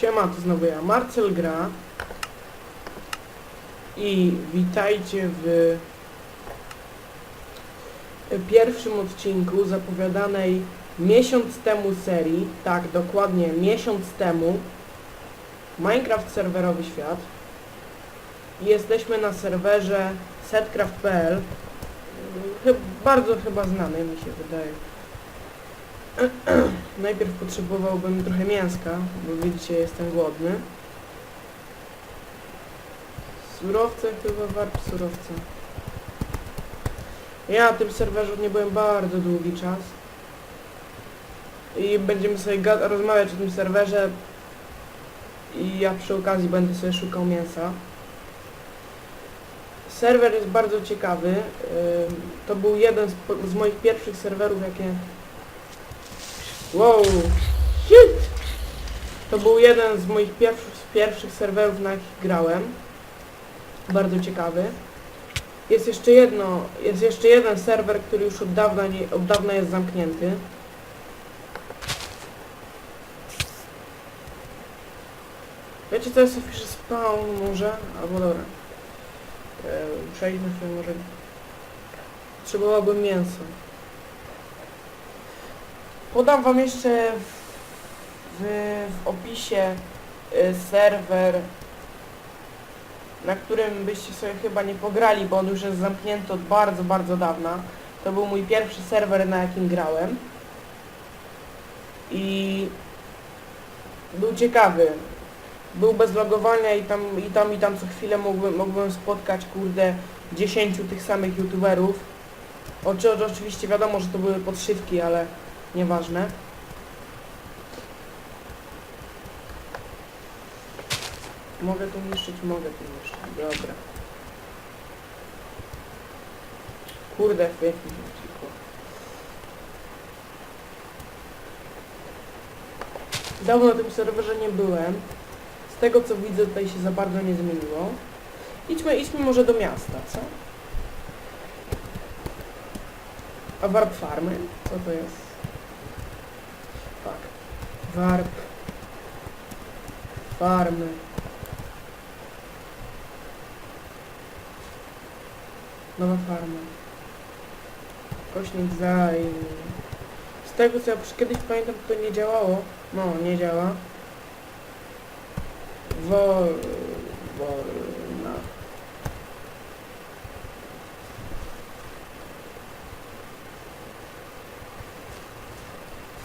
Siema, to znowu ja, Marcel Gra. I witajcie w pierwszym odcinku zapowiadanej miesiąc temu serii, tak, dokładnie miesiąc temu, Minecraft serwerowy świat. Jesteśmy na serwerze setcraft.pl bardzo chyba znany mi się wydaje. Najpierw potrzebowałbym trochę mięska, bo widzicie jestem głodny. Surowce, chyba warp surowce. Ja na tym serwerze nie byłem bardzo długi czas. I będziemy sobie rozmawiać o tym serwerze. I ja przy okazji będę sobie szukał mięsa. Serwer jest bardzo ciekawy. To był jeden z, z moich pierwszych serwerów, jakie... Wow! Shit! To był jeden z moich pierwszych, pierwszych serwerów, na jakich grałem. Bardzo ciekawy. Jest jeszcze jedno, jest jeszcze jeden serwer, który już od dawna, nie, od dawna jest zamknięty. Wiecie co, ja sobie piszę spawn może? Albo dobra. E, przejdźmy sobie może... Potrzebowałbym mięso. Podam wam jeszcze w, w, w opisie y, serwer, na którym byście sobie chyba nie pograli, bo on już jest zamknięty od bardzo, bardzo dawna. To był mój pierwszy serwer, na jakim grałem. I był ciekawy. Był bez logowania i tam, i tam, i tam co chwilę mógłbym, mógłbym spotkać, kurde, 10 tych samych youtuberów. Oczy, oczywiście wiadomo, że to były podszywki, ale nieważne. Mogę tu niszczyć? Mogę tu niszczyć. Dobra. Kurde, uciekło. Dawno na tym serwerze nie byłem. Z tego co widzę tutaj się za bardzo nie zmieniło. Idźmy, idźmy może do miasta, co? A warp farmy? Co to jest? Tak. Warp. Farmy. Nowa farma. Kośnik zaj. Z tego co ja kiedyś pamiętam to nie działało. No, nie działa. Wol... Wolna.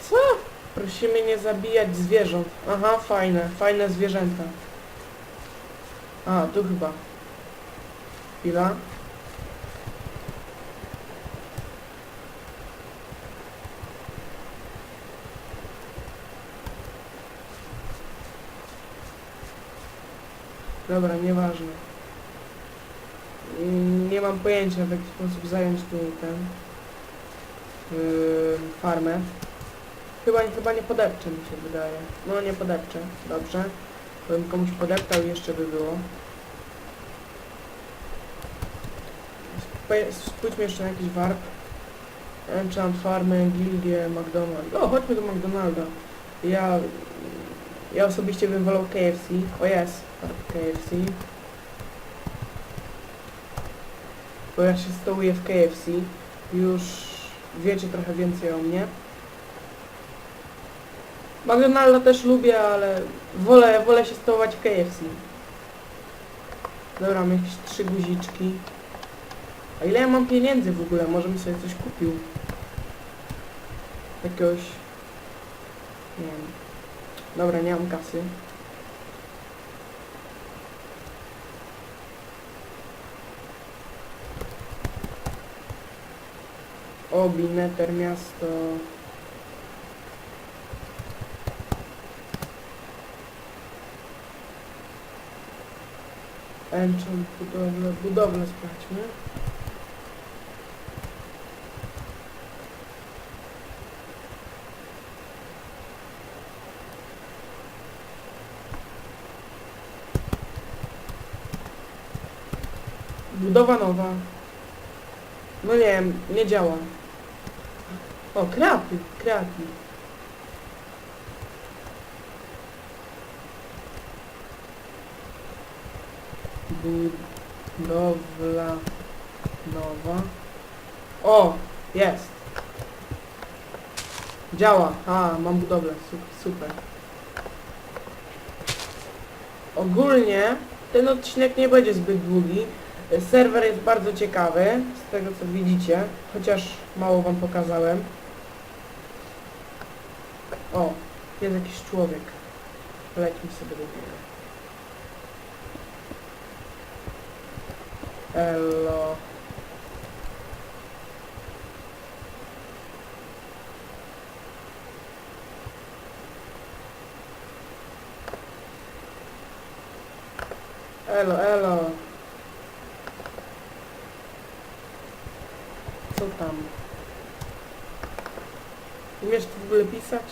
Co? Prosimy nie zabijać zwierząt. Aha, fajne, fajne zwierzęta. A, tu chyba. Chwila. Dobra, nieważne. Nie mam pojęcia w jaki sposób zająć tu ten yy, farmę. Chyba, chyba nie podepczę mi się wydaje. No nie podepczę, dobrze. Bym komuś podeptał jeszcze by było. Sp- Spójrzmy jeszcze na jakiś warp. Enchant, farmę, gildię, McDonald's. O, chodźmy do McDonalda. Ja, ja osobiście bym wolał KFC. O jest, KFC. Bo ja się stołuję w KFC. Już wiecie trochę więcej o mnie. McDonalda też lubię, ale wolę, wolę się stołować w KFC. Dobra, mam jakieś trzy guziczki. A ile ja mam pieniędzy w ogóle? Może bym sobie coś kupił. Jakiegoś... Nie wiem. Dobra, nie mam kasy. Obi, Neter, miasto... Enchant, budowlę, budowlę sprawdźmy. Budowa nowa. No nie nie działa. O, kreatyw, kreatyw. Budowla nowa. O! Jest! Działa! A, mam budowlę. Su- Super. Ogólnie ten odcinek nie będzie zbyt długi. Serwer jest bardzo ciekawy, z tego co widzicie, chociaż mało wam pokazałem. O, jest jakiś człowiek. Lećmy sobie do niego. Elo. Elo, elo. Co tam? Umiesz w ogóle pisać?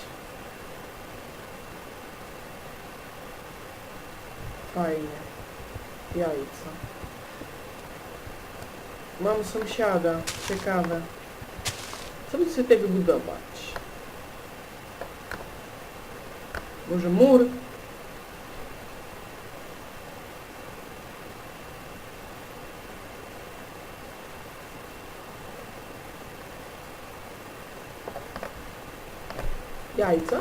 Fajnie. Jajca. Mam sąsiada. Ciekawe. Co by sobie tego budować? Może mur? Jajca?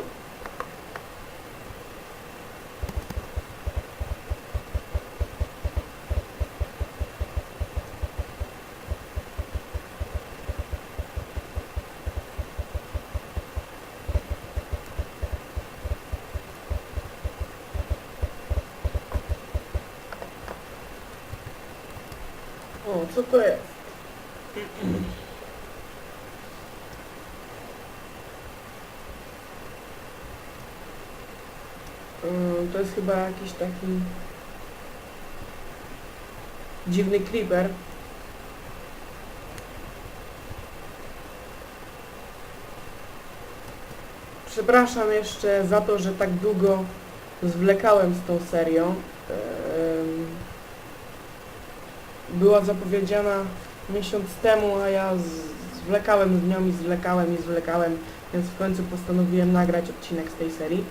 O, co to jest? Mm, To jest chyba jakiś taki dziwny creeper. Przepraszam jeszcze za to, że tak długo zwlekałem z tą serią. Była zapowiedziana miesiąc temu, a ja zwlekałem z nią i zwlekałem i zwlekałem, więc w końcu postanowiłem nagrać odcinek z tej serii.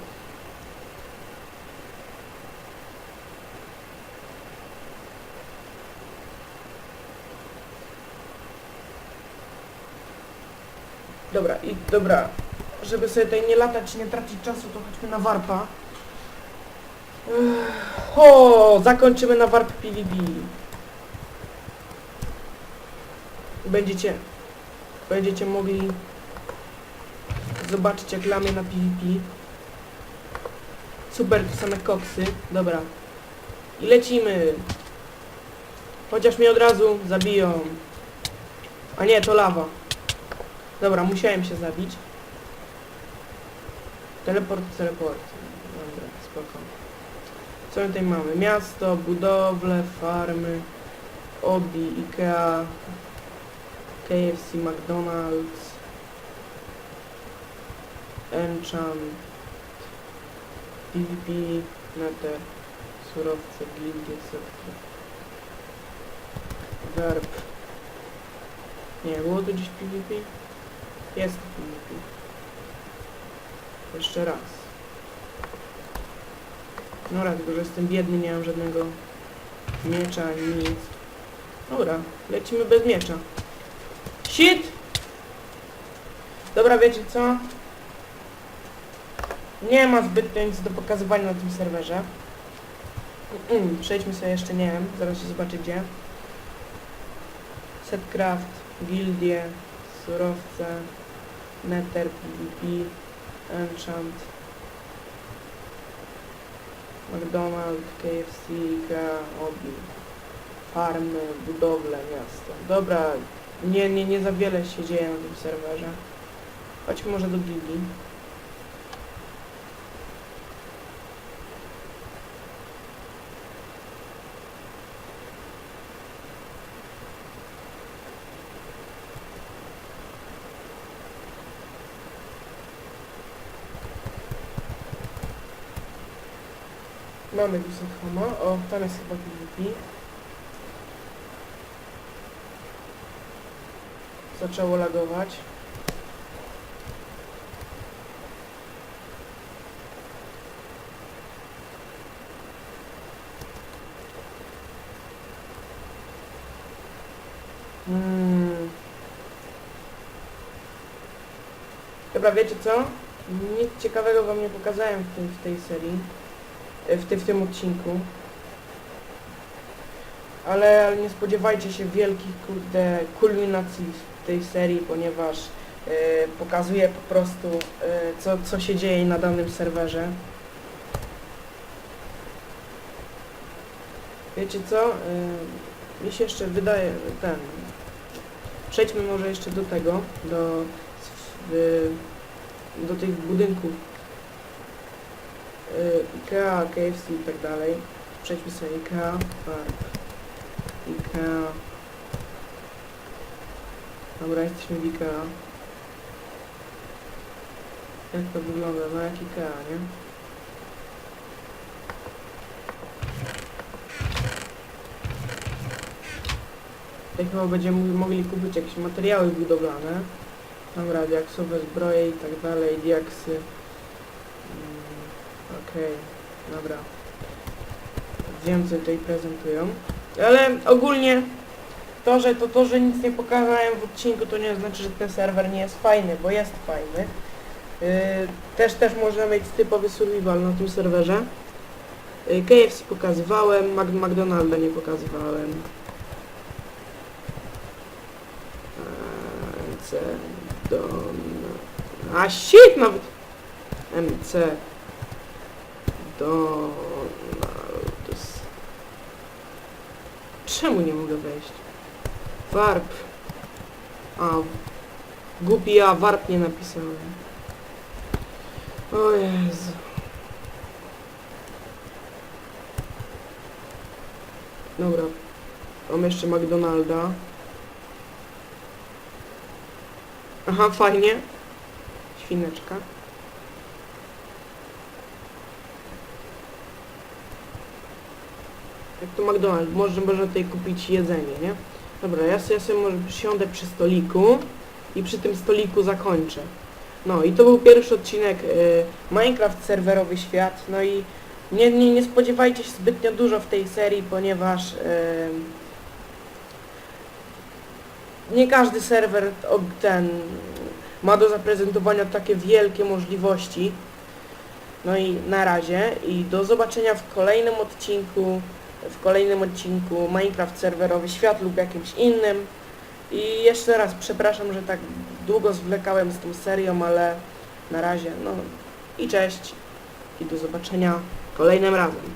Dobra, i dobra, żeby sobie tutaj nie latać, nie tracić czasu, to chodźmy na warpa. Ech, O, zakończymy na warp PvP. Będziecie, będziecie mogli zobaczyć jak lamię na PvP. Super, same koksy. Dobra. I lecimy. Chociaż mnie od razu zabiją. A nie, to lawa. Dobra, musiałem się zabić. Teleport, teleport. Dobra, spoko. Co my tutaj mamy? Miasto, budowle, farmy, Obi, Ikea, KFC, McDonald's, Enchant, PvP, Nether, surowce, gildie, setki, Verb. Nie, było tu gdzieś PvP? Jest PvP. Jeszcze raz. No raz, tylko że jestem biedny, nie mam żadnego miecza nic. Dobra, lecimy bez miecza. Shit! Dobra, wiecie co? Nie ma zbytnio nic do pokazywania na tym serwerze. Przejdźmy sobie jeszcze, nie wiem, zaraz się zobaczy gdzie. Setcraft, gildie, surowce, nether, PvP, enchant, McDonald's, KFC, IKEA, Obi, farmy, budowle, miasto. Dobra, nie, nie, nie za wiele się dzieje na tym serwerze. Chodźmy może do gildii. Mamy tu Homa. O, tam jest chyba PvP. Zaczęło lagować. Hmm. Dobra, wiecie co? Nic ciekawego wam nie pokazałem w, tym, w tej serii. E, W, ty, w tym odcinku. Ale, ale nie spodziewajcie się wielkich, kurde, kulminacji tej serii, ponieważ e, pokazuje po prostu, e, co, co się dzieje na danym serwerze. Wiecie co? E, mi się jeszcze wydaje, ten... Przejdźmy może jeszcze do tego, do, do tych budynków IKEA, KFC i tak dalej. Przejdźmy sobie IKEA, tak. IKEA. Dobra, jesteśmy w IKEA. Jak to wygląda? No jak IKEA, nie? Tutaj chyba będziemy mogli kupić jakieś materiały budowlane. Dobra, diaksowe zbroje i tak dalej, diaksy. Mm, Okej, dobra. Wiem co tutaj prezentują. Ale ogólnie to, że to, to, że nic nie pokazałem w odcinku, to nie znaczy, że ten serwer nie jest fajny, bo jest fajny. Yy, też, też można mieć typowy survival na tym serwerze. Yy, KFC pokazywałem, Mac McDonalda nie pokazywałem. MC Don... A shit nawet! MC Donaldus. Czemu nie mogę wejść? Warp. A. Głupi ja warp nie napisałem. O Jezu. Dobra. Mam jeszcze McDonalda. Aha, fajnie. Świneczka. Jak to McDonald's, może można tutaj kupić jedzenie, nie? Dobra, ja sobie, ja sobie może siądę przy stoliku i przy tym stoliku zakończę. No i to był pierwszy odcinek y, Minecraft serwerowy świat, no i nie, nie, nie spodziewajcie się zbytnio dużo w tej serii, ponieważ y, nie każdy serwer ten ma do zaprezentowania takie wielkie możliwości. No i na razie i do zobaczenia w kolejnym odcinku, w kolejnym odcinku Minecraft serwerowy świat lub jakimś innym. I jeszcze raz przepraszam, że tak długo zwlekałem z tą serią, ale na razie no i cześć i do zobaczenia kolejnym razem.